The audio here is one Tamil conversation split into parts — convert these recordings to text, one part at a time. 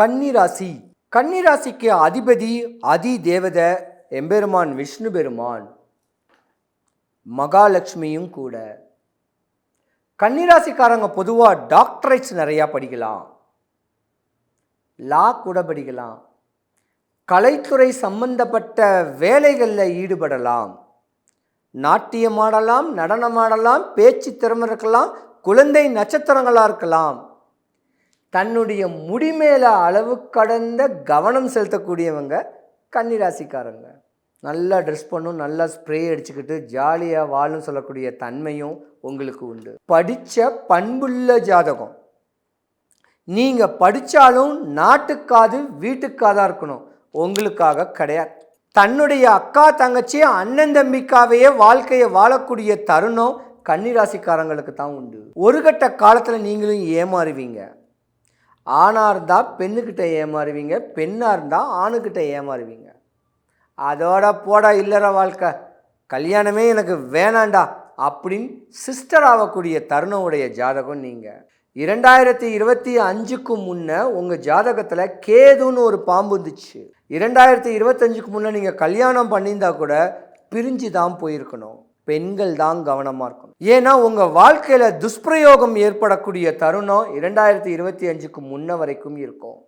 கன்னிராசி. கன்னிராசிக்கு அதிபதி அதி தேவத எம்பெருமான் விஷ்ணு பெருமான் மகாலட்சுமியும் கூட. கன்னிராசிக்காரங்க பொதுவாக டாக்டரேட்ஸ் நிறையா படிக்கலாம். லா கூட படிக்கலாம். கலைத்துறை சம்பந்தப்பட்ட வேலைகளில் ஈடுபடலாம். நாட்டியம் ஆடலாம் நடனம் ஆடலாம் பேச்சு திறமை இருக்கலாம் குழந்தை நட்சத்திரங்களாக இருக்கலாம். தன்னுடைய முடி மேலே அளவு கடந்த கவனம் செலுத்தக்கூடியவங்க கன்னிராசிக்காரங்க. நல்லா ட்ரெஸ் பண்ணும் நல்லா ஸ்ப்ரே அடிச்சுக்கிட்டு ஜாலியாக வாழும் சொல்லக்கூடிய தன்மையும் உங்களுக்கு உண்டு. படித்த பண்புள்ள ஜாதகம். நீங்கள் படித்தாலும் நாட்டுக்காது வீட்டுக்காதான் இருக்கணும். உங்களுக்காக கிடையாது. தன்னுடைய அக்கா தங்கச்சி அண்ணன் தம்பிக்காவையே வாழ்க்கையை வாழக்கூடிய தருணம் கன்னிராசிக்காரங்களுக்கு தான் உண்டு. ஒரு கட்ட காலத்தில் நீங்களும் ஏமாறுவீங்க. ஆணாக இருந்தால் பெண்ணுக்கிட்ட ஏமாறுவீங்க பெண்ணாக இருந்தால் ஆணுக்கிட்ட ஏமாறுவீங்க. அதோட போடா இல்லற வாழ்க்கை. கல்யாணமே எனக்கு வேணாண்டா அப்படின்னு சிஸ்டர் ஆகக்கூடிய தருணம் உடைய ஜாதகம் நீங்கள் இரண்டாயிரத்தி இருபத்தி அஞ்சுக்கு முன்னே உங்கள் ஜாதகத்தில் கேதுன்னு ஒரு பாம்பு இருந்துச்சு. இரண்டாயிரத்தி இருபத்தஞ்சுக்கு முன்னே நீங்கள் கல்யாணம் பண்ணியிருந்தா கூட பிரிஞ்சு தான் போயிருக்கணும். பெண்கள் தான் கவனமாக இருக்கணும். ஏன்னா உங்கள் வாழ்க்கையில் துஷ்பிரயோகம் ஏற்படக்கூடிய தருணம் இரண்டாயிரத்தி இருபத்தி அஞ்சுக்கு முன்ன வரைக்கும் இருக்கும்.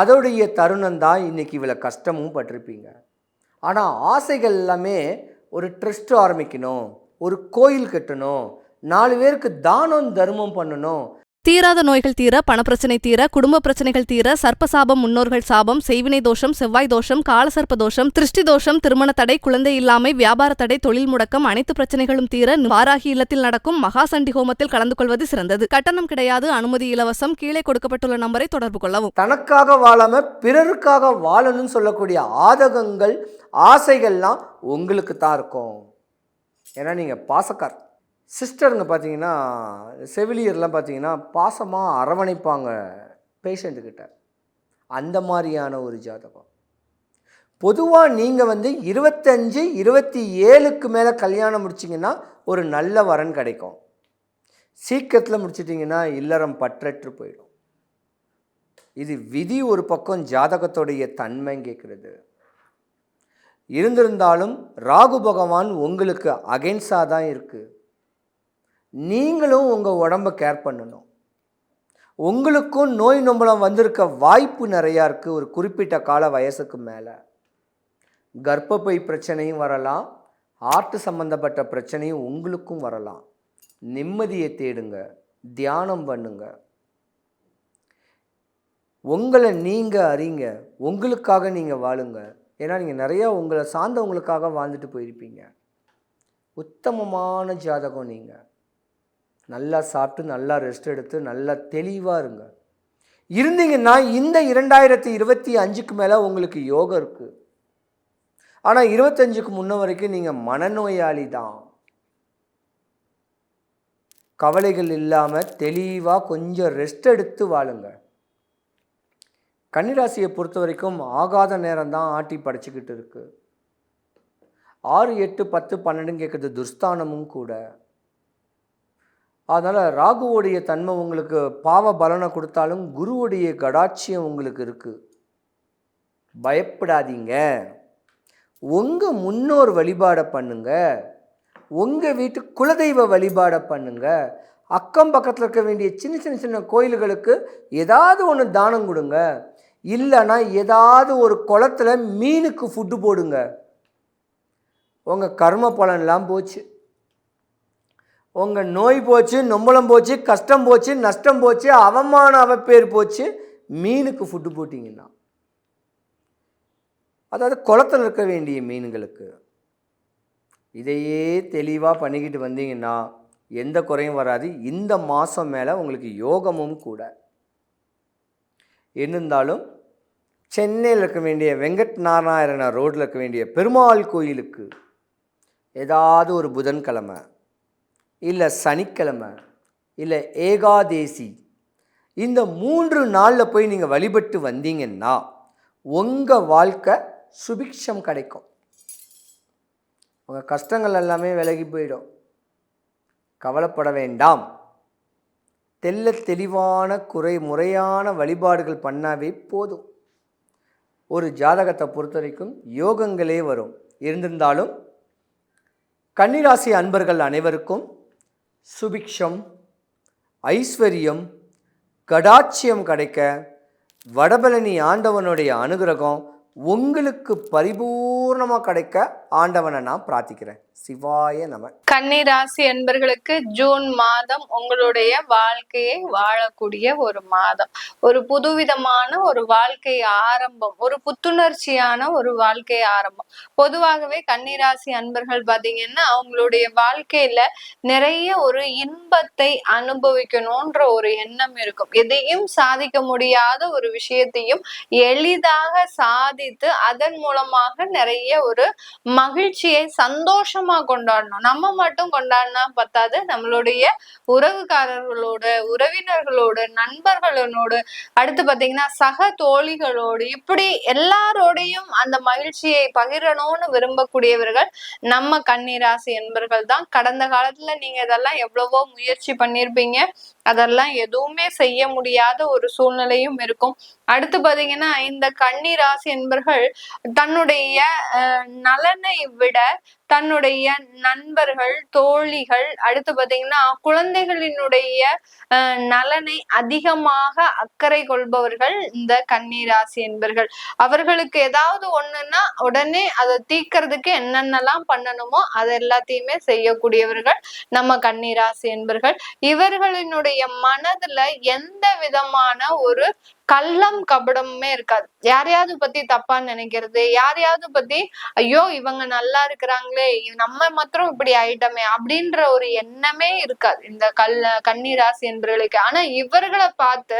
அதோடைய தருணம் தான் இன்னைக்கு இவ்வளோ கஷ்டமும் பட்டிருப்பீங்க. ஆனால் ஆசைகள் எல்லாமே ஒரு ட்ரஸ்ட் ஆரம்பிக்கணும். ஒரு கோயில் கட்டணும். நாலு பேருக்கு தானம் தர்மம் பண்ணணும். தீராத நோய்கள் தீர பணப்பிரச்சனை தீர குடும்ப பிரச்சனைகள் தீர சர்ப்பசாபம் முன்னோர்கள் சாபம் செய்வினை தோஷம் செவ்வாய் தோஷம் காலசர்ப்ப தோஷம் திருஷ்டி தோஷம் திருமண தடை குழந்தை இல்லாமை வியாபார தடை தொழில் முடக்கம் அனைத்து பிரச்சனைகளும் தீர வாராகி இல்லத்தில் நடக்கும் மகாசண்டி ஹோமத்தில் கலந்து கொள்வது சிறந்தது. கட்டணம் கிடையாது அனுமதி இலவசம் கீழே கொடுக்கப்பட்டுள்ள நம்பரை தொடர்பு கொள்ளவும். தனக்காக வாழாம பிறருக்காக வாழணும்னு சொல்லக்கூடிய ஆதகங்கள் ஆசைகள்லாம் உங்களுக்கு தான் இருக்கும். ஏன்னா நீங்கள் பாசக்கார் சிஸ்டருங்க பார்த்தீங்கன்னா செவிலியர்லாம் பார்த்தீங்கன்னா பாசமாக அரவணைப்பாங்க பேஷண்ட்டுக்கிட்ட. அந்த மாதிரியான ஒரு ஜாதகம். பொதுவாக நீங்கள் வந்து இருபத்தஞ்சு இருபத்தி ஏழுக்கு மேலே கல்யாணம் முடிச்சிங்கன்னா ஒரு நல்ல வரன் கிடைக்கும். சீக்கிரத்தில் முடிச்சிட்டிங்கன்னா இல்லறம் பற்றற்று போயிடும். இது விதி ஒரு பக்கம் ஜாதகத்துடைய தன்மை கேட்குறது இருந்திருந்தாலும் ராகு பகவான் உங்களுக்கு அகென்ஸாக தான் இருக்குது நீங்களும் உங்கள் உடம்ப கேர் பண்ணணும். உங்களுக்கும் நோய் நொம்பலம் வந்திருக்க வாய்ப்பு நிறையா இருக்குது ஒரு குறிப்பிட்ட கால வயசுக்கு மேலே. கர்ப்பப்பை பிரச்சனையும் வரலாம். ஆர்ட் சம்மந்தப்பட்ட பிரச்சனையும் உங்களுக்கும் வரலாம். நிம்மதியை தேடுங்க. தியானம் பண்ணுங்க. உங்களை நீங்கள் அறிங்க. உங்களுக்காக நீங்கள் வாழுங்க. ஏன்னா நீங்கள் நிறையா உங்களை சார்ந்தவங்களுக்காக வாழ்ந்துட்டு போயிருப்பீங்க. உத்தமமான ஜாதகம் நீங்கள் நல்லா சாப்பிட்டு நல்லா ரெஸ்ட் எடுத்து நல்லா தெளிவாக இருங்க. இருந்தீங்கன்னா இந்த இரண்டாயிரத்தி இருபத்தி அஞ்சுக்கு மேலே உங்களுக்கு யோகம் இருக்குது ஆனால் இருபத்தஞ்சுக்கு முன்ன வரைக்கும் நீங்கள் மனநோயாளி தான் கவலைகள் இல்லாமல் தெளிவாக கொஞ்சம் ரெஸ்ட் எடுத்து வாழுங்க. கன்னிராசியை பொறுத்த வரைக்கும் ஆகாத நேரம் தான் ஆட்டி படைச்சிக்கிட்டு இருக்குது ஆறு எட்டு பத்து பன்னெண்டுன்னு கேட்குறது துர்ஸ்தானமும் கூட. அதனால் ராகுவோடைய தன்மை உங்களுக்கு பாவ பலனை கொடுத்தாலும் குருவுடைய கடாட்சியம் உங்களுக்கு இருக்குது பயப்படாதீங்க. உங்கள் முன்னோர் வழிபாடை பண்ணுங்க. உங்கள் வீட்டு குலதெய்வ வழிபாடை பண்ணுங்க. அக்கம் பக்கத்தில் இருக்க வேண்டிய சின்ன சின்ன சின்ன கோயில்களுக்கு ஏதாவது ஒன்று தானம் கொடுங்க. இல்லைன்னா ஏதாவது ஒரு குளத்துல மீனுக்கு ஃபுட்டு போடுங்க. உங்கள் கர்ம பலன்லாம் போச்சு. உங்கள் நோய் போச்சு நொம்பளம் போச்சு கஷ்டம் போச்சு நஷ்டம் போச்சு அவமான அவப்பேர் போச்சு மீனுக்கு ஃபுட்டு போட்டிங்கன்னா. அதாவது குளத்தில் இருக்க வேண்டிய மீன்களுக்கு. இதையே தெளிவாக பண்ணிக்கிட்டு வந்தீங்கன்னா எந்த குறையும் வராது. இந்த மாதம் மேலே உங்களுக்கு யோகமும் கூட. இருந்தாலும் சென்னையில் இருக்க வேண்டிய வெங்கட் நாராயண ரோட்டில் இருக்க வேண்டிய பெருமாள் கோயிலுக்கு ஏதாவது ஒரு புதன்கிழமை இல்லை சனிக்கிழமை இல்லை ஏகாதேசி இந்த மூன்று நாளில் போய் நீங்கள் வழிபட்டு வந்தீங்கன்னா உங்கள் வாழ்க்கை சுபிக்ஷம் கிடைக்கும். உங்கள் கஷ்டங்கள் எல்லாமே விலகி போயிடும். கவலைப்பட வேண்டாம். தெல்ல தெளிவான குறை முறையான வழிபாடுகள் பண்ணாவே போதும். ஒரு ஜாதகத்தை பொறுத்த வரைக்கும் யோகங்களே வரும். இருந்திருந்தாலும் கன்னிராசி அன்பர்கள் அனைவருக்கும் சுபிக்ஷம் ஐஸ்வர்யம் கடாட்சியம் கிடைக்க வடபழனி ஆண்டவனுடைய அனுகிரகம் உங்களுக்கு பரிபூர்ணமாக கிடைக்க ஆண்டவனை நான் பிரார்த்திக்கிறேன். சிவாய நம. கன்னிராசி என்பர்களுக்கு ஜூன் மாதம் உங்களுடைய வாழ்க்கையை வாழக்கூடிய ஒரு மாதம். ஒரு புதுவிதமான ஒரு வாழ்க்கை ஆரம்பம் ஒரு புத்துணர்ச்சியான ஒரு வாழ்க்கை ஆரம்பம். பொதுவாகவே கன்னிராசி அன்பர்கள் பாத்தீங்கன்னா அவங்களுடைய வாழ்க்கையில நிறைய ஒரு இன்பத்தை அனுபவிக்கணும்ன்ற ஒரு எண்ணம் இருக்கும். எதையும் சாதிக்க முடியாத ஒரு விஷயத்தையும் எளிதாக சாதித்து அதன் மூலமாக நிறைய ஒரு மகிழ்ச்சியை சந்தோஷம் கொண்டாடணும். நம்ம மட்டும் கொண்டாடினா பத்தாது. நம்மளுடைய உறவுக்காரர்களோட உறவினர்களோடு நண்பர்களோடு அடுத்து பாத்தீங்கன்னா சக தோழிகளோடு இப்படி எல்லாரோடையும் அந்த மகிழ்ச்சியை பகிரணும்னு விரும்பக்கூடியவர்கள் நம்ம கன்னிராசி என்பர்கள் தான். கடந்த காலத்துல நீங்க இதெல்லாம் எவ்வளவோ முயற்சி பண்ணிருப்பீங்க அதெல்லாம் எதுவுமே செய்ய முடியாத ஒரு சூழ்நிலையும் இருக்கும். அடுத்து பாத்தீங்கன்னா இந்த கன்னி ராசி என்பர்கள் தன்னுடைய நலனை விட தன்னுடைய நண்பர்கள் தோழிகள் அடுத்து பாத்தீங்கன்னா குழந்தைகளினுடைய நலனை அதிகமாக அக்கறை கொள்பவர்கள் இந்த கன்னி ராசி என்பர்கள். அவர்களுக்கு ஏதாவது ஒண்ணுன்னா உடனே அதை தீர்க்கறதுக்கு என்னென்னலாம் பண்ணணுமோ அது எல்லாத்தையுமே செய்யக்கூடியவர்கள் நம்ம கன்னிராசி என்பர்கள். இவர்களினுடைய மனதுல எந்த விதமான ஒரு கள்ளம் கபடமுமே இருக்காது. யாரையாவது பத்தி தப்பா நினைக்கிறது யாரையாவது பத்தி ஐயோ இவங்க நல்லா இருக்கிறாங்களே நம்ம மாத்திரம் இப்படி ஆயிட்டோமே அப்படின்ற ஒரு எண்ணமே இருக்காது. இந்த கல்ல கன்னிராசி என்பவர்களுக்கு. ஆனா இவர்களை பார்த்து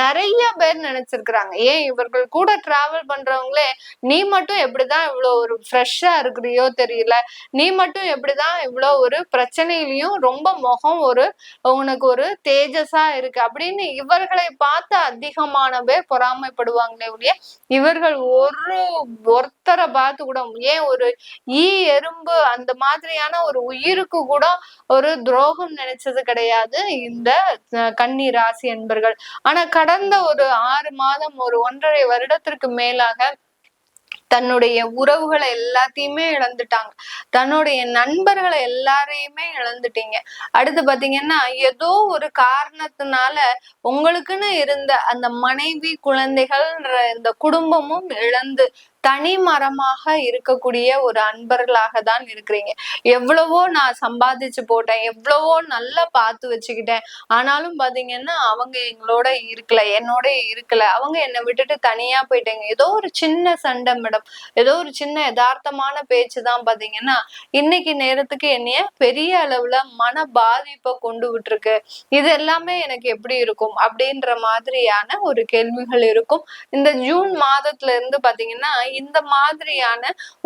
நிறைய பேர் நினைச்சிருக்கிறாங்க. ஏன் இவர்கள் கூட டிராவல் பண்றவங்களே நீ மட்டும் எப்படிதான் இவ்வளோ ஒரு ஃப்ரெஷ்ஷா இருக்கிறியோ தெரியல. நீ மட்டும் எப்படிதான் இவ்வளோ ஒரு பிரச்சனையிலயும் ரொம்ப முகம் ஒரு உனக்கு ஒரு தேஜஸா இருக்கு அப்படின்னு இவர்களை பார்த்து அதிகமா அதிகமான பேர் பொறாமைப்படுவாங்களே ஒழிய இவர்கள் ஒரு ஒருத்தரை பார்த்து கூட ஏன் ஒரு ஈ எறும்பு அந்த மாதிரியான ஒரு உயிருக்கு கூட ஒரு துரோகம் நினைச்சது கிடையாது இந்த கன்னி ராசி என்பர்கள் ஆனா கடந்த ஒரு ஆறு மாதம் ஒரு ஒன்றரை வருடத்திற்கு மேலாக தன்னுடைய உறவுகளை எல்லாத்தையுமே இழந்துட்டாங்க. தன்னுடைய நண்பர்களை எல்லாரையுமே இழந்துட்டீங்க. அடுத்து பாத்தீங்கன்னா ஏதோ ஒரு காரணத்தினால உங்களுக்குன்னு இருந்த அந்த மனைவி குழந்தைகள்ன்ற இந்த குடும்பமும் இழந்து தனி மரமாக இருக்கக்கூடிய ஒரு அன்பர்களாக தான் இருக்கிறீங்க. எவ்வளவோ நான் சம்பாதிச்சு போட்டேன் எவ்வளவோ நல்லா பார்த்து வச்சுக்கிட்டேன். ஆனாலும் பாத்தீங்கன்னா அவங்க எங்களோட இருக்கல என்னோட இருக்கல. அவங்க என்னை விட்டுட்டு தனியா போயிட்டாங்க. ஏதோ ஒரு சின்ன சண்டை மேடம் ஏதோ ஒரு சின்ன யதார்த்தமான பேச்சு தான் பாத்தீங்கன்னா இன்னைக்கு நேரத்துக்கு என்னைய பெரிய அளவுல மன பாதிப்பை கொண்டு விட்டுருக்கு. இது எல்லாமே எனக்கு எப்படி இருக்கும் அப்படின்ற மாதிரியான ஒரு கேள்விகள் இருக்கும். இந்த ஜூன் மாதத்துல இருந்து பாத்தீங்கன்னா இந்த மாதிரியான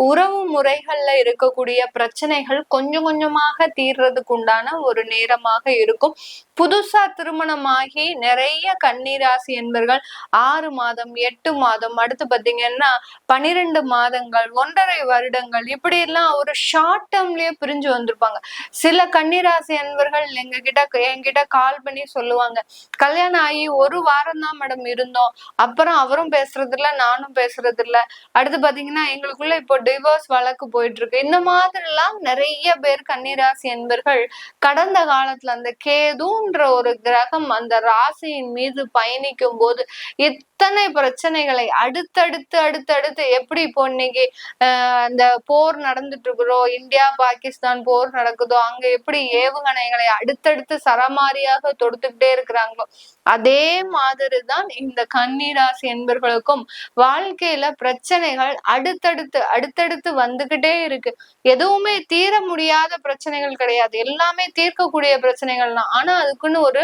உறவு முறைகள்ல இருக்கக்கூடிய பிரச்சனைகள் கொஞ்சம் கொஞ்சமாக தீர்றதுக்கு உண்டான ஒரு நேரமாக இருக்கும். புதுசா திருமணமாகி நிறைய கன்னிராசி என்பர்கள் ஆறு மாதம் எட்டு மாதம் அடுத்து பாத்தீங்கன்னா பனிரெண்டு மாதங்கள் ஒன்றரை வருடங்கள் இப்படி எல்லாம் ஒரு ஷார்ட் டேர்ம்லயே பிரிஞ்சு வந்திருப்பாங்க. சில கன்னிராசி என்பர்கள் எங்க கிட்ட என்கிட்ட கால் பண்ணி சொல்லுவாங்க. கல்யாணம் ஆகி ஒரு வாரம் தான் மேடம் இருந்தோம். அப்புறம் அவரும் பேசுறது இல்ல நானும் பேசுறது இல்ல அடுத்து பாத்தீங்கன்னா எங்களுக்குள்ள இப்போ டிவோர்ஸ் வழக்கு போயிட்டு இருக்கு இந்த மாதிரி எல்லாம் நிறைய பேர் கன்னிராசி என்பர்கள் கடந்த காலத்துல அந்த கேதும் கேதுன்ற ஒரு கிரகம் அந்த ராசியின் மீது பயணிக்கும் போது இத்தனை பிரச்சனைகளை அடுத்தடுத்து அடுத்தடுத்து எப்படி இப்போ இன்னைக்கு ஆஹ் அந்த போர் நடந்துட்டு இருக்கிறோம் இந்தியா பாகிஸ்தான் போர் நடக்குதோ அங்க எப்படி ஏவுகணைகளை அடுத்தடுத்து சரமாரியாக தொடுத்துக்கிட்டே இருக்கிறாங்களோ அதே மாதிரிதான் இந்த கன்னிராசி என்பர்களுக்கும் வாழ்க்கையில பிரச்சனைகள் அடுத்தடுத்து அடுத்தடுத்து வந்துகிட்டே இருக்கு. எதுவுமே தீர முடியாத பிரச்சனைகள் கிடையாது. எல்லாமே தீர்க்கக்கூடிய பிரச்சனைகள் தான். ஆனா அதுக்குன்னு ஒரு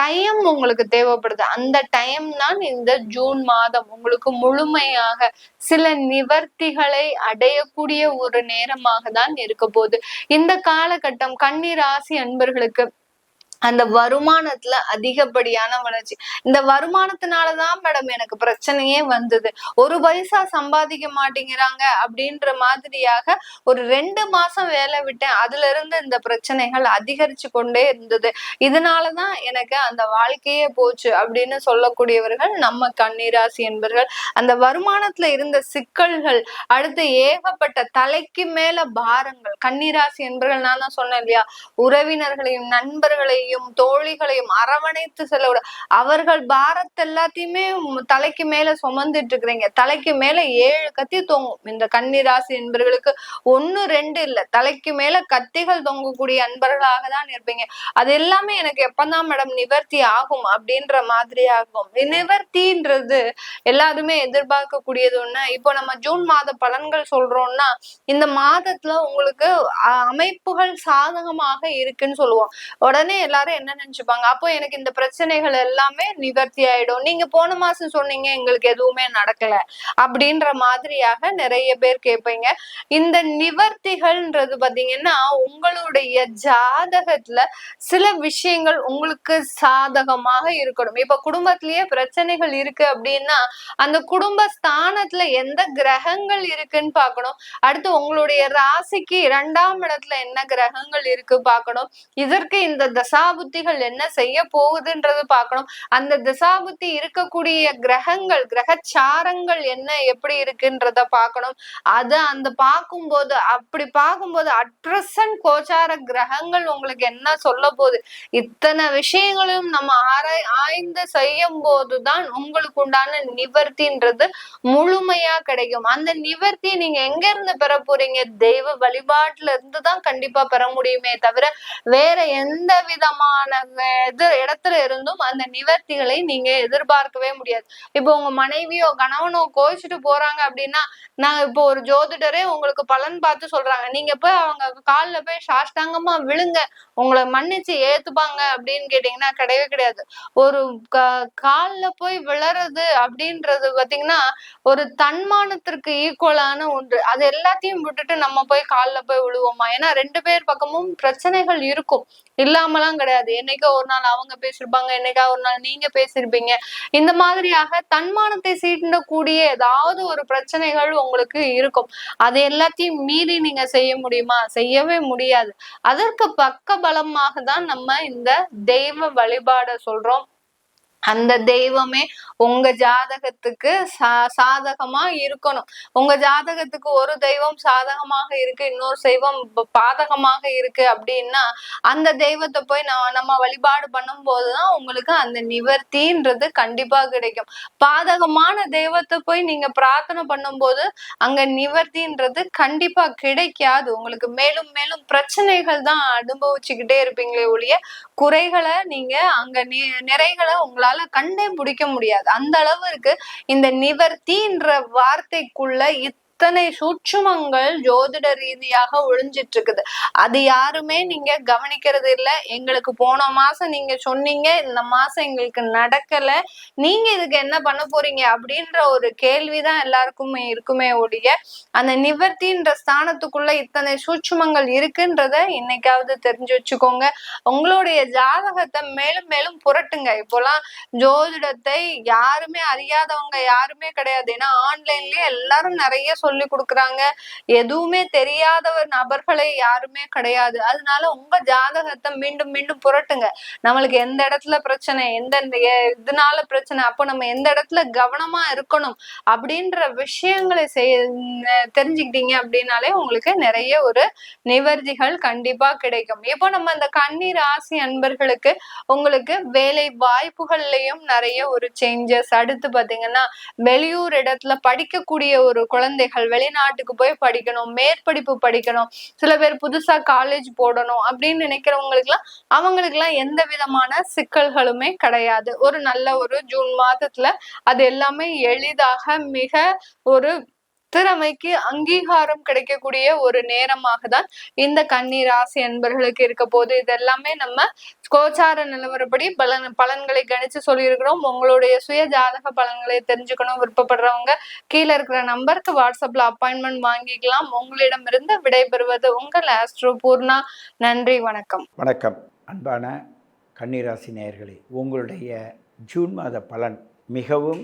டைம் உங்களுக்கு தேவைப்படுது. அந்த டைம் தான் இந்த ஜூன் மாதம் உங்களுக்கு முழுமையாக சில நிவர்த்திகளை அடையக்கூடிய ஒரு நேரமாக தான் இருக்க போகுது. இந்த காலகட்டம் கன்னி ராசி அன்பர்களுக்கு அந்த வருமானத்துல அதிகப்படியான வளர்ச்சி. இந்த வருமானத்தினாலதான் மேடம் எனக்கு பிரச்சனையே வந்தது. ஒரு பைசா சம்பாதிக்க மாட்டேங்கிறாங்க அப்படின்ற மாதிரியாக ஒரு ரெண்டு மாசம் வேலை விட்டேன். அதுல இருந்து இந்த பிரச்சனைகள் அதிகரிச்சு கொண்டே இருந்தது. இதனாலதான் எனக்கு அந்த வாழ்க்கையே போச்சு அப்படின்னு சொல்லக்கூடியவர்கள் நம்ம கண்ணீராசி என்பர்கள் அந்த வருமானத்துல இருந்த சிக்கல்கள் அடுத்து ஏகப்பட்ட தலைக்கு மேல பாரங்கள். கண்ணீராசி என்பர்கள் நான் தான் சொன்னேன் இல்லையா? உறவினர்களையும் நண்பர்களையும் தோழிகளையும் அரவணைத்து செல்ல விட அவர்கள் பாரத் எல்லாத்தையுமே தலைக்கு மேல சுமந்துட்டு இருக்கிறீங்க தலைக்கு மேல ஏழு கத்தி தொங்கும். இந்த கன்னிராசி என்பர்களுக்கு ஒண்ணு ரெண்டு இல்ல. தலைக்கு மேல கத்திகள் தொங்கக்கூடிய அன்பர்களாக தான் இருப்பீங்க. அது எல்லாமே எனக்கு எப்பதான் மேடம் நிவர்த்தி ஆகும் அப்படின்ற மாதிரி ஆகும் நிவர்த்தின்றது எல்லாருமே எதிர்பார்க்கக்கூடியது ஒண்ணு. இப்போ நம்ம ஜூன் மாத பலன்கள் சொல்றோம்னா இந்த மாதத்துல உங்களுக்கு அமைப்புகள் சாதகமாக இருக்குன்னு சொல்லுவோம். உடனே எல்லாரும் என்ன நினைச்சுப்பாங்க? அப்போ எனக்கு இந்த பிரச்சனைகள் எல்லாமே நிவர்த்தி ஆயிடும். நீங்க போன மாசம் சொன்னீங்க எங்களுக்கு எதுவுமே நடக்கல அப்படின்ற மாதிரியாக நிறைய பேர் கேட்பீங்க. இந்த நிவர்த்திகள்ன்றது பாத்தீங்கன்னா உங்களுடைய ஜாதகத்துல சில விஷயங்கள் உங்களுக்கு சாதகமாக இருக்கணும். இப்ப குடும்பத்திலேயே பிரச்சனைகள் இருக்கு அப்படின்னா அந்த குடும்ப ஸ்தானத்துல எந்த கிரகங்கள் இருக்குன்னு பார்க்கணும். அடுத்து உங்களுடைய ராசிக்கு இரண்டாம் இடத்துல என்ன கிரகங்கள் இருக்கு பார்க்கணும். இதற்கு இந்த தசாபுத்திகள் என்ன செய்ய போகுதுன்றது பார்க்கணும். அந்த தசாபுத்தி இருக்கக்கூடிய கிரகங்கள் கிரகச்சாரங்கள் என்ன எப்படி இருக்குன்றத பார்க்கணும். அத அந்த பார்க்கும்போது அப்படி பார்க்கும்போது அட்ரசன் கோச்சார கிரகங்கள் உங்களுக்கு என்ன சொல்ல போகுது? இத்தனை விஷயங்களும் நம்ம ஆராய் ஆய்ந்து செய்யும் போதுதான் உங்களுக்கு உண்டான நிவர்த்தின்றது முழுமையா கிடைக்கும். அந்த நிவர்த்தி நீங்க எங்க இருந்து பெற போறீங்க? தெய்வ வழிபாட்டுல இருந்து தான் கண்டிப்பா பெற முடியுமே தவிர வேற எந்த விதமான வே- இது இடத்துல இருந்தும் அந்த நிவர்த்திகளை நீங்க எதிர்பார்க்கவே முடியாது. இப்போ உங்க மனைவியோ கணவனோ கோவிச்சுட்டு போறாங்க அப்படின்னா நான் இப்போ ஒரு ஜோதிடரே உங்களுக்கு பலன் பார்த்து சொல்றாங்க. நீங்க போய் அவங்க கால்ல போய் சாஷ்டாங்கமா விழுங்க. உங்களை மன்னிச்சு ஏத்துப்பாங்க அப்படின்னு கேட்டீங்கன்னா கிடையவே கிடையாது. ஒரு க கால்ல போய் விழறது அப்படின்றது பாத்தீங்கன்னா ஒரு தன்மானத்திற்கு ஈக்குவலான ஒன்று. அது எல்லாத்தையும் விட்டுட்டு நம்ம போய் கால்ல போய் விழுவோமா? ஏன்னா ரெண்டு பேர் பக்கமும் பிரச்சனைகள் இருக்கும். இல்லாமலாம் கிடையாது. என்னைக்கோ ஒரு நாள் அவங்க பேசியிருப்பாங்க என்னைக்கா ஒரு நாள் நீங்க பேசியிருப்பீங்க இந்த மாதிரியாக தன்மானத்தை சீண்டக்கூடிய ஏதாவது ஒரு பிரச்சனைகள் உங்களுக்கு இருக்கும். அது எல்லாத்தையும் மீறி நீங்க செய்ய முடியுமா? செய்யவே முடியாது. அதற்கு பக்க பலமாக தான் நம்ம இந்த தெய்வ வழிபாட சொல்றோம். அந்த தெய்வமே உங்க ஜாதகத்துக்கு சா சாதகமா இருக்கணும். உங்க ஜாதகத்துக்கு ஒரு தெய்வம் சாதகமாக இருக்கு இன்னொரு தெய்வம் பாதகமாக இருக்கு அப்படின்னா அந்த தெய்வத்தை போய் நான் நம்ம வழிபாடு பண்ணும் போதுதான் உங்களுக்கு அந்த நிவர்த்தின்றது கண்டிப்பா கிடைக்கும். பாதகமான தெய்வத்தை போய் நீங்க பிரார்த்தனை பண்ணும்போது அங்க நிவர்த்தின்றது கண்டிப்பா கிடைக்காது. உங்களுக்கு மேலும் மேலும் பிரச்சனைகள் தான் அனுபவிச்சுக்கிட்டே இருப்பீங்களே ஒழிய குறைகளை நீங்க அங்க நிறைகளை உங்களை கண்டே பிடிக்க முடியாது. அந்த அளவிற்கு இந்த நிவர்த்தின்ற வார்த்தைக்குள்ள இத்தனை சூட்சுமங்கள் ஜோதிட ரீதியாக ஒழிஞ்சிட்டு இருக்குது அது யாருமே நீங்க கவனிக்கிறது இல்ல. எங்களுக்கு போன மாசம் நீங்க சொன்னீங்க இந்த மாசம் எங்களுக்கு நடக்கல. நீங்க இதுக்கு என்ன பண்ண போறீங்க அப்படின்ற ஒரு கேள்விதான் எல்லாருக்குமே இருக்குமே ஒழிய அந்த நிவர்த்தின்ற ஸ்தானத்துக்குள்ள இத்தனை சூட்சுமங்கள் இருக்குன்றத இன்னைக்காவது தெரிஞ்சு வச்சுக்கோங்க. உங்களுடைய ஜாதகத்தை மேலும் மேலும் புரட்டுங்க. இப்போலாம் ஜோதிடத்தை யாருமே அறியாதவங்க யாருமே கிடையாது. ஏன்னா ஆன்லைன்லயே எல்லாரும் நிறைய சொல்லி கொடுக்குறாங்க. எதுவுமே தெரியாதவர் நபர்களை யாருமே கிடையாது. அதனால உங்க ஜாதகத்தை மீண்டும் மீண்டும் புரட்டுங்க. நம்மளுக்கு எந்த இடத்துல பிரச்சனை எந்த இதனால பிரச்சனை அப்போ நம்ம எந்த இடத்துல கவனமா இருக்கணும் அப்படின்ற விஷயங்களை செய் தெரிஞ்சுக்கிட்டீங்க அப்படின்னாலே உங்களுக்கு நிறைய ஒரு நிவர்த்திகள் கண்டிப்பா கிடைக்கும். இப்போ நம்ம இந்த கன்னி ராசி அன்பர்களுக்கு உங்களுக்கு வேலை வாய்ப்புகள்லயும் நிறைய ஒரு சேஞ்சஸ் அடுத்து பாத்தீங்கன்னா வெளியூர் இடத்துல படிக்கக்கூடிய ஒரு குழந்தைகள் வெளிநாட்டுக்கு போய் படிக்கணும் மேற்படிப்பு படிக்கணும் சில பேர் புதுசா காலேஜ் போடணும் அப்படின்னு நினைக்கிறவங்களுக்கு எல்லாம் அவங்களுக்கு எல்லாம் எந்த விதமான சிக்கல்களுமே கிடையாது. ஒரு நல்ல ஒரு ஜூன் மாதத்துல அது எல்லாமே எளிதாக மிக ஒரு திறமைக்கு அங்கீகாரம் கிடைக்கக்கூடிய ஒரு நேரமாக தான் இந்த கன்னி ராசி அன்பர்களுக்கு இருக்க போது இதெல்லாமே நம்ம கோச்சார நிலவரப்படி பலன் பலன்களை கணிச்சு சொல்லியிருக்கிறோம். உங்களுடைய சுய ஜாதக பலன்களை தெரிஞ்சுக்கணும். விருப்பப்படுறவங்க கீழே இருக்கிற நம்பருக்கு வாட்ஸ்அப்ல அப்பாயின்மெண்ட் வாங்கிக்கலாம். உங்களிடமிருந்து விடைபெறுவது உங்கள் ஆஸ்ட்ரோ பூர்ணா. நன்றி வணக்கம். வணக்கம். அன்பான கன்னிராசி நேயர்களே உங்களுடைய ஜூன் மாத பலன் மிகவும்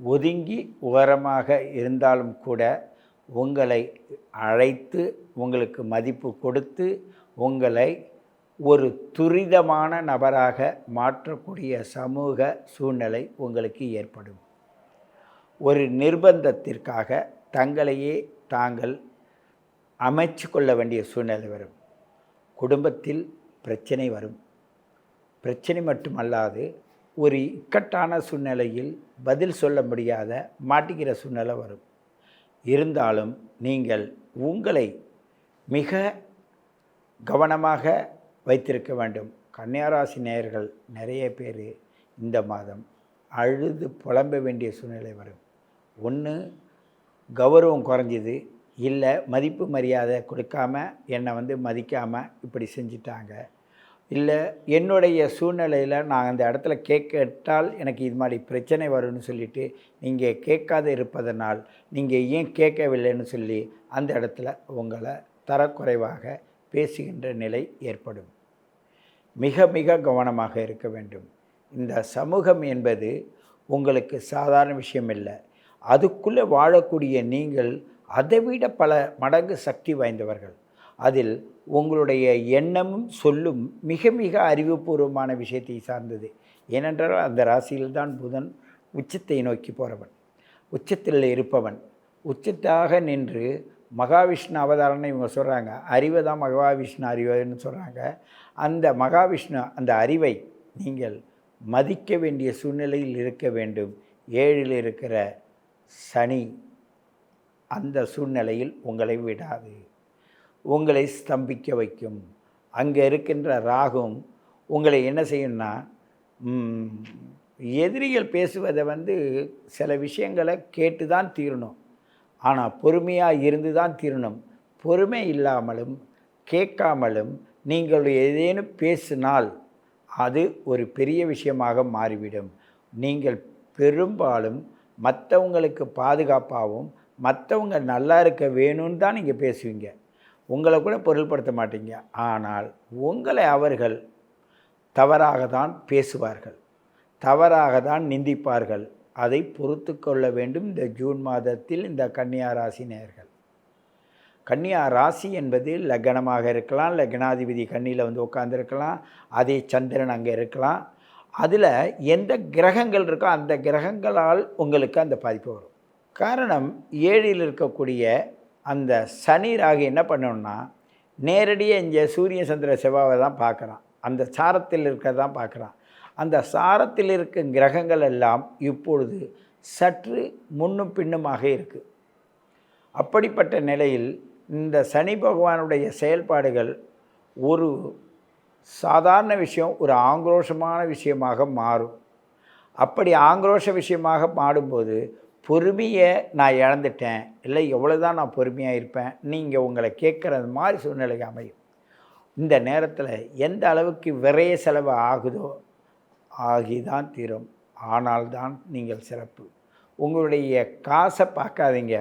ஒதுங்கி உகரமாக இருந்தாலும் கூட உங்களை அழைத்து உங்களுக்கு மதிப்பு கொடுத்து உங்களை ஒரு துரிதமான நபராக மாற்றக்கூடிய சமூக சூழ்நிலை உங்களுக்கு ஏற்படும். ஒரு நிர்பந்தத்திற்காக தங்களையே தாங்கள் அமைச்சு கொள்ள வேண்டிய சூழ்நிலை வரும். குடும்பத்தில் பிரச்சனை வரும். பிரச்சனை மட்டுமல்லாது ஒரு இக்கட்டான சூழ்நிலையில் பதில் சொல்ல முடியாத மாட்டிக்கிற சூழ்நிலை வரும். இருந்தாலும் நீங்கள் உங்களை மிக கவனமாக வைத்திருக்க வேண்டும். கன்னியாராசி நேயர்கள் நிறைய பேர் இந்த மாதம் அழுது புலம்ப வேண்டிய சூழ்நிலை வரும். ஒன்று கௌரவம் குறைஞ்சிது. இல்லை மதிப்பு மரியாதை கொடுக்காம என்னை வந்து மதிக்காமல் இப்படி செஞ்சிட்டாங்க. இல்லை என்னுடைய சூழ்நிலையில் நான் அந்த இடத்துல கேட்கட்டால் எனக்கு இது மாதிரி பிரச்சனை வரும்னு சொல்லிட்டு நீங்கள் கேட்காத இருப்பதனால் நீங்கள் ஏன் கேட்கவில்லைன்னு சொல்லி அந்த இடத்துல உங்களை தரக்குறைவாக பேசுகின்ற நிலை ஏற்படும். மிக மிக கவனமாக இருக்க வேண்டும். இந்த சமூகம் என்பது உங்களுக்கு சாதாரண விஷயம் இல்லை. அதுக்குள்ளே வாழக்கூடிய நீங்கள் அதைவிட பல மடங்கு சக்தி வாய்ந்தவர்கள். அதில் உங்களுடைய எண்ணமும் சொல்லும் மிக மிக அறிவுபூர்வமான விஷயத்தை சார்ந்தது. ஏனென்றால் அந்த ராசியில்தான் புதன் உச்சத்தை நோக்கி போகிறவன் உச்சத்தில் இருப்பவன். உச்சத்தாக நின்று மகாவிஷ்ணு அவதாரம்னு இவங்க சொல்கிறாங்க அறிவை தான் மகாவிஷ்ணு அறிவுன்னு சொல்கிறாங்க அந்த மகாவிஷ்ணு அந்த அறிவை நீங்கள் மதிக்க வேண்டிய சூழ்நிலையில் இருக்க வேண்டும். ஏழில் இருக்கிற சனி அந்த சூழ்நிலையில் உங்களை விடாது. உங்களை ஸ்தம்பிக்க வைக்கும். அங்கே இருக்கின்ற ராகும் உங்களை என்ன செய்யும்னா எதிரிகள் பேசுவதை வந்து சில விஷயங்களை கேட்டு தான் தீரணும். ஆனால் பொறுமையாக இருந்து தான் தீரணும். பொறுமை இல்லாமலும் கேட்காமலும் நீங்கள் ஏதேனும் பேசினால் அது ஒரு பெரிய விஷயமாக மாறிவிடும். நீங்கள் பெரும்பாலும் மற்றவங்களுக்கு பாதுகாப்பாகவும் மற்றவங்க நல்லா இருக்க வேணும்னு தான் நீங்கள் பேசுவீங்க. உங்களை கூட பொருள்படுத்த மாட்டீங்க. ஆனால் உங்களை அவர்கள் தவறாக தான் பேசுவார்கள். தவறாக தான் நிந்திப்பார்கள். அதை பொறுத்து கொள்ள வேண்டும் இந்த ஜூன் மாதத்தில் இந்த கன்னியா ராசி நேர்கள் கன்னியா ராசி என்பது லக்னமாக இருக்கலாம் லக்னாதிபதி கன்னியில் வந்து உட்காந்துருக்கலாம் அதே சந்திரன் அங்கே இருக்கலாம். அதில் எந்த கிரகங்கள் இருக்கோ அந்த கிரகங்களால் உங்களுக்கு அந்த பாதிப்பு வரும். காரணம் ஏழில் இருக்கக்கூடிய அந்த சனி ராகு என்ன பண்ணணும்னா நேரடியாக இங்கே சூரிய சந்திர செவ்வாவை தான் பார்க்குறான். அந்த சாரத்தில் இருக்கிறதான் பார்க்குறான். அந்த சாரத்தில் இருக்க கிரகங்கள் எல்லாம் இப்பொழுது சற்று முன்னும் பின்னுமாக இருக்குது அப்படிப்பட்ட நிலையில் இந்த சனி பகவானுடைய செயல்பாடுகள் ஒரு சாதாரண விஷயம் ஒரு ஆக்ரோஷமான விஷயமாக மாறும். அப்படி ஆக்ரோஷ விஷயமாக மாறும்போது பொறுமையை நான் இழந்துட்டேன். இல்லை எவ்வளோ தான் நான் பொறுமையாக இருப்பேன். நீங்கள் உங்களை கேட்குறது மாதிரி சூழ்நிலை அமையும். இந்த நேரத்தில் எந்த அளவுக்கு விரைய செலவு ஆகுதோ ஆகி தான் தீரும். ஆனால்தான் நீங்கள் சிறப்பு. உங்களுடைய காசை பார்க்காதீங்க.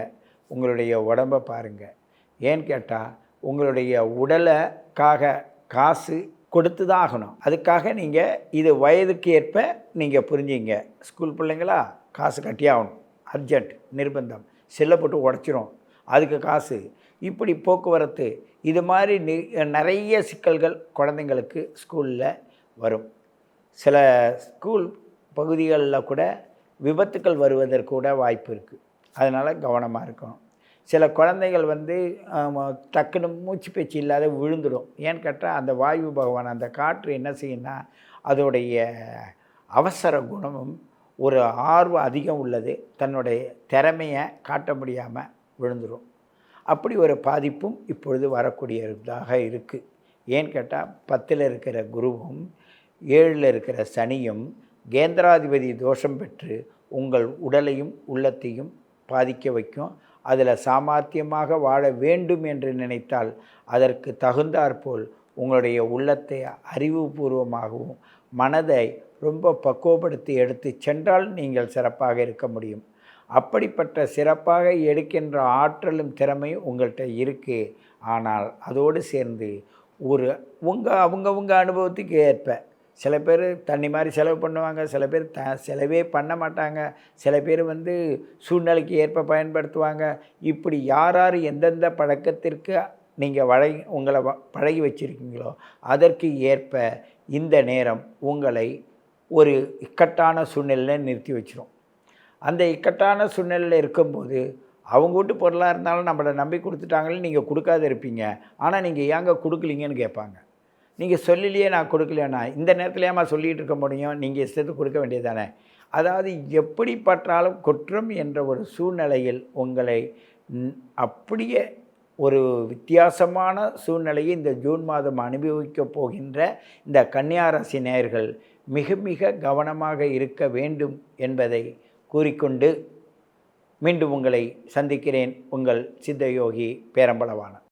உங்களுடைய உடம்பை பாருங்கள் ஏன்னு கேட்டால் உங்களுடைய உடலுக்காக காசு கொடுத்து தான் ஆகணும். அதுக்காக நீங்கள் இது வயதுக்கு ஏற்ப நீங்கள் புரிஞ்சிங்க. ஸ்கூல் பிள்ளைங்களா காசு கட்டியாகணும் அர்ஜெண்ட் நிர்பந்தம். செல்லை போட்டு உடச்சிரும். அதுக்கு காசு. இப்படி போக்குவரத்து இது மாதிரி நி நிறைய சிக்கல்கள் குழந்தைங்களுக்கு ஸ்கூலில் வரும். சில ஸ்கூல் பகுதிகளில் கூட விபத்துக்கள் வருவதற்கு கூட வாய்ப்பு இருக்குது அதனால் கவனமாக இருக்கணும். சில குழந்தைகள் வந்து டக்குன்னு மூச்சு பேச்சு இல்லாத விழுந்துடும் ஏன்னு கேட்டால் அந்த வாயு பகவான் அந்த காற்று என்ன செய்யும்னா அதோடைய அவசர குணமும் ஒரு ஆர்வம் அதிகம் உள்ளது தன்னுடைய திறமையை காட்ட முடியாமல் விழுந்துடும் அப்படி ஒரு பாதிப்பும் இப்பொழுது வரக்கூடியதாக இருக்குது ஏன்னு கேட்டால் பத்தில் இருக்கிற குருவும் ஏழில் இருக்கிற சனியும் கேந்திராதிபதி தோஷம் பெற்று உங்கள் உடலையும் உள்ளத்தையும் பாதிக்க வைக்கும். அதில் சாமர்த்தியமாக வாழ வேண்டும் என்று நினைத்தால் அதற்கு தகுந்தாற்போல் உங்களுடைய உள்ளத்தை அறிவுபூர்வமாகவும் மனதை ரொம்ப பக்குவப்படுத்தி எடுத்து சென்றால் நீங்கள் சிறப்பாக இருக்க முடியும். அப்படிப்பட்ட சிறப்பாக எடுக்கின்ற ஆற்றலும் திறமையும் உங்கள்கிட்ட இருக்குது ஆனால் அதோடு சேர்ந்து ஒரு உங்கள் அவங்கவுங்க அனுபவத்துக்கு ஏற்ப சில பேர் தண்ணி மாதிரி செலவு பண்ணுவாங்க சில பேர் த செலவே பண்ண மாட்டாங்க சில பேர் வந்து சூழ்நிலைக்கு ஏற்ப பயன்படுத்துவாங்க. இப்படி யார் யார் எந்தெந்த பழக்கத்திற்கு நீங்கள் வழங்கி உங்களை வ- பழகி வச்சுருக்கீங்களோ அதற்கு ஏற்ப இந்த நேரம் உங்களை ஒரு இக்கட்டான சூழ்நிலையில் நிறுத்தி வச்சிரும். அந்த இக்கட்டான சூழ்நிலையில் இருக்கும்போது அவங்க வீட்டு பொருளாக இருந்தாலும் நம்மளை நம்பி கொடுத்துட்டாங்களே நீங்கள் கொடுக்காத இருப்பீங்க. ஆனால் நீங்கள் ஏங்க கொடுக்கலீங்கன்னு கேட்பாங்க. நீங்கள் சொல்லலையே நான் கொடுக்கலையாண்ணா இந்த நேரத்தில் ஏமா சொல்லிகிட்டு இருக்க முடியும்? நீங்கள் இஷ்டத்துக்கு கொடுக்க வேண்டியதானே அதாவது எப்படி பற்றாலும் குற்றம் என்ற ஒரு சூழ்நிலையில் உங்களை அப்படியே ஒரு வித்தியாசமான சூழ்நிலையை இந்த ஜூன் மாதம் அனுபவிக்கப் போகின்ற இந்த கன்னியாராசி நேயர்கள் மிக மிக கவனமாக இருக்க வேண்டும் என்பதை கூறிக்கொண்டு மீண்டும் உங்களை சந்திக்கிறேன். உங்கள் சித்தயோகி பேரம்பளவான